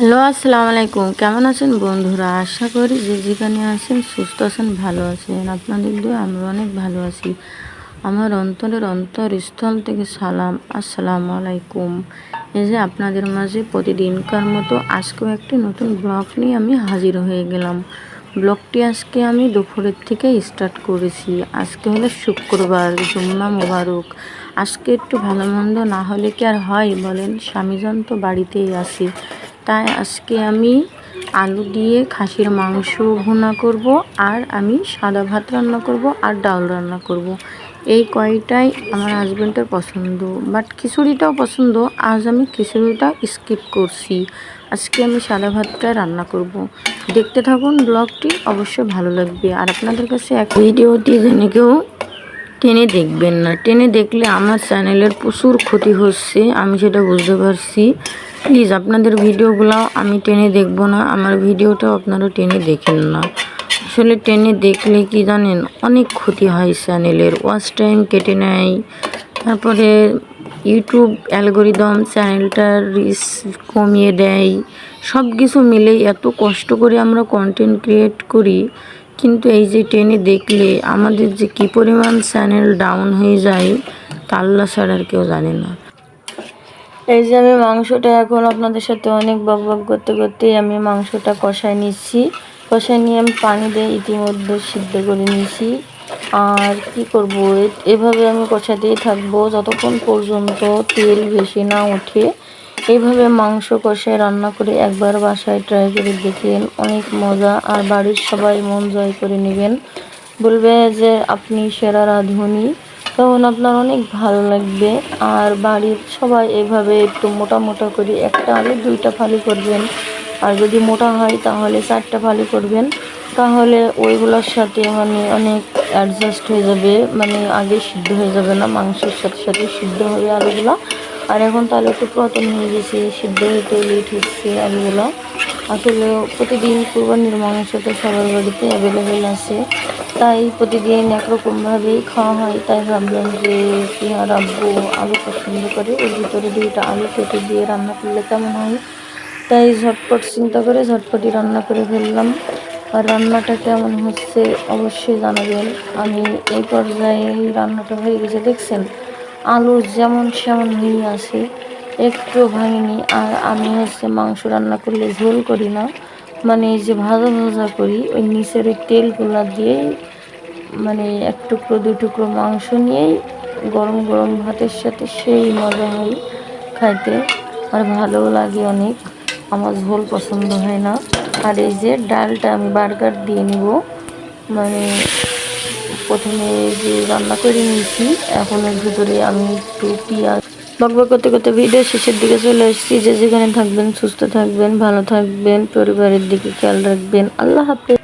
Hello, আসসালামু আলাইকুম। কেমন আছেন বন্ধুরা? আশা করি যে যেখানে আছেন সুস্থ আছেন, ভালো আছেন। আপনাদের দিয়ে, আমরা অনেক ভালো আছি। আমার অন্তরের অন্তরস্থল থেকে সালাম, আসসালামু আলাইকুম। এই যে আপনাদের মাঝে প্রতিদিনকার মতো আজকেও একটি নতুন ব্লগ নিয়ে আমি হাজির হয়ে গেলাম। ব্লগটি আজকে আমি দুপুরের থেকে স্টার্ট করেছি। আজকে হলো শুক্রবার, জুম্মা মোবারক। আজকে একটু ভালো মন্দ না হলে কি আর হয় বলেন? স্বামীজন তো বাড়িতেই আসি তাই আজকে আমি আলু দিয়ে খাসির মাংস ভুনা করব আর আমি সাদা ভাত রান্না করব আর ডাল রান্না করব। এই কয়টাই আমার হাজব্যান্ডের পছন্দ বাট খিচুড়িটাও পছন্দ আজ আমি খিচুড়িটা স্কিপ করছি আজকে আমি সাদা ভাতটা রান্না করব। দেখতে থাকুন ব্লগটি, অবশ্যই ভালো লাগবে আর আপনাদের কাছে এক ভিডিওটি জেনে কেউ টেনে দেখবেন না। টেনে দেখলে আমার চ্যানেলের প্রচুর ক্ষতি হচ্ছে, আমি সেটা বুঝতে পারছি। প্লিজ আপনাদের ভিডিওগুলো আমি টেনে দেখব না, আমার ভিডিওটাও আপনারা টেনে দেখেন না। আসলে টেনে দেখলে কি জানেন, অনেক ক্ষতি হয় চ্যানেলের ওয়াচ টাইম কেটে নেয়, তারপরে ইউটিউব অ্যালগোরিদম চ্যানেলটার রিস কমিয়ে দেয়। সব কিছু মিলে এত কষ্ট করে আমরা কন্টেন্ট ক্রিয়েট করি কিন্তু এই যে টেনে দেখলে আমাদের যে কী পরিমাণ চ্যানেল ডাউন হয়ে যায়, তা আল্লাহ ছাড়া আর কেউ জানে না। এই যে আমি মাংসটা এখন আপনাদের সাথে অনেক বক বক করতে করতেই আমি মাংসটা কষায় নিচ্ছি। কষায় নিয়ে আমি পানি দিয়ে ইতিমধ্যে সিদ্ধ করে নিয়েছি। আর কি করব? এভাবে আমি কষাতেই থাকব। যতক্ষণ পর্যন্ত তেল বেশি না ওঠে এইভাবে মাংস কষায় রান্না করে একবার বাসায় ট্রাই করে দেখেন। অনেক মজা। আর বাড়ির সবাই মন জয় করে নেবেন। বলবে যে, আপনি সেরা রাঁধুনি। তখন আপনার অনেক ভালো লাগবে। আর বাড়ির সবাই এভাবে একটু মোটা মোটা করে একটা আলু দুইটা ফালি করবেন। আর যদি মোটা হয়, তাহলে চারটা ফালি করবেন। তাহলে ওইগুলোর সাথে মানে অনেক অ্যাডজাস্ট হয়ে যাবে। মানে আগে সিদ্ধ হয়ে যাবে না, মাংসের সাথে সাথে সিদ্ধ হবে আলুগুলো। আর এখন তাহলে একটু পুরাতন হয়ে গেছে, সিদ্ধ হতে লেট হচ্ছে আলুগুলো। আসলে প্রতিদিন কুরবানির মাংস তো সবার বাড়িতে অ্যাভেলেবেল আছে। তাই প্রতিদিন একরকমভাবেই খাওয়া হয়। তাই ভাবলাম যে পিয়ার আব্বু আলু পছন্দ করে। ওর ভিতরে দুইটা আলু কেটে দিয়ে রান্না করলে কেমন হয়? তাই ঝটপট চিন্তা করে ঝটপটই রান্না করে ফেললাম। আর রান্নাটা কেমন হচ্ছে অবশ্যই জানাবেন। আমি এই পর্যায়ে রান্নাটা হয়ে গেছে, দেখছেন? আলু যেমন সেমন হয়ে আছে একটু ভাঙিনি। আর আমি হচ্ছে মাংস রান্না করলে ঝোল করি না। মানে এই যে ভাজা ভাজা করি, ওই নিচের ওই তেলগুলা দিয়েই মানে এক টুকরো, দুই টুকরো মাংস নিয়েই গরম গরম ভাতের সাথে সেই মজা হয় খাইতে। আর ভালোও লাগে অনেক। আমার ঝোল পছন্দ হয় না। আর এই যে ডালটা আমি বার্গার দিয়ে নিব। মানে প্রথমে যে রান্না করে নিয়েছি, এখন এর ভিতরে আমি একটু পেঁয়াজ। বকবক করতে করতে ভিডিও শেষের দিকে চলে এসেছি। যে যেখানে থাকবেন, সুস্থ থাকবেন, ভালো থাকবেন, পরিবারের দিকে খেয়াল রাখবেন। আল্লাহ হাফেজ।